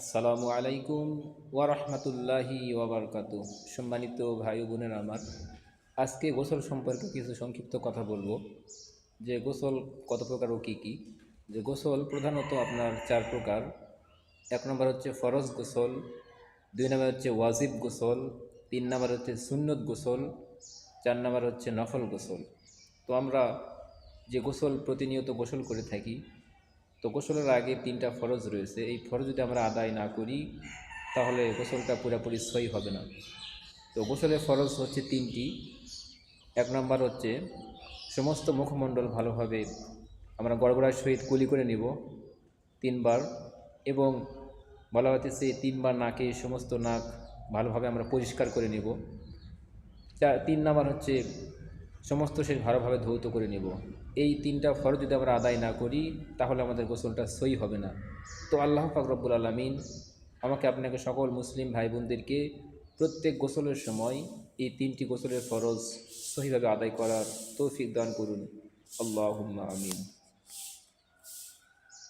আসসালামু আলাইকুম ওয়ারহমতুল্লাহি ওয়াবারকাতু সম্মানিত ভাই বোনের আমার, আজকে গোসল সম্পর্কে কিছু সংক্ষিপ্ত কথা বলব। যে গোসল কত প্রকার ও কী কী? যে গোসল প্রধানত আপনার চার প্রকার। এক নম্বর হচ্ছে ফরজ গোসল, দুই নম্বর হচ্ছে ওয়াজিব গোসল, তিন নম্বর হচ্ছে সুন্নত গোসল, চার নম্বর হচ্ছে নফল গোসল। তো আমরা যে গোসল প্রতিনিয়ত গোসল করে থাকি তো গোসলের আগে তিনটা ফরজ রয়েছে। এই ফরজ যদি আমরা আদায় না করি, তাহলে গোসলটা পুরোপুরি সই হবে না। তো গোসলের ফরজ হচ্ছে তিনটি। এক নম্বর হচ্ছে, সমস্ত মুখমণ্ডল ভালোভাবে আমরা গড়গড়ার সহিত কুলি করে নিব তিনবার এবং বলা হচ্ছে তিনবার নাকে সমস্ত নাক ভালোভাবে আমরা পরিষ্কার করে নিব। তিন নাম্বার হচ্ছে সমস্ত শেষ ভালোভাবে ধৌত করে নেব। এই তিনটা ফরজ যদি আমরা আদায় না করি, তাহলে আমাদের গোসলটা সই হবে না। তো আল্লাহ ফাকরবুল আলমিন আমাকে আপনাকে সকল মুসলিম ভাই বোনদেরকে প্রত্যেক গোসলের সময় এই তিনটি গোসলের ফরজ সহিভাবে আদায় করার তৌফিক দান করুন। আল্লাহ আমিন।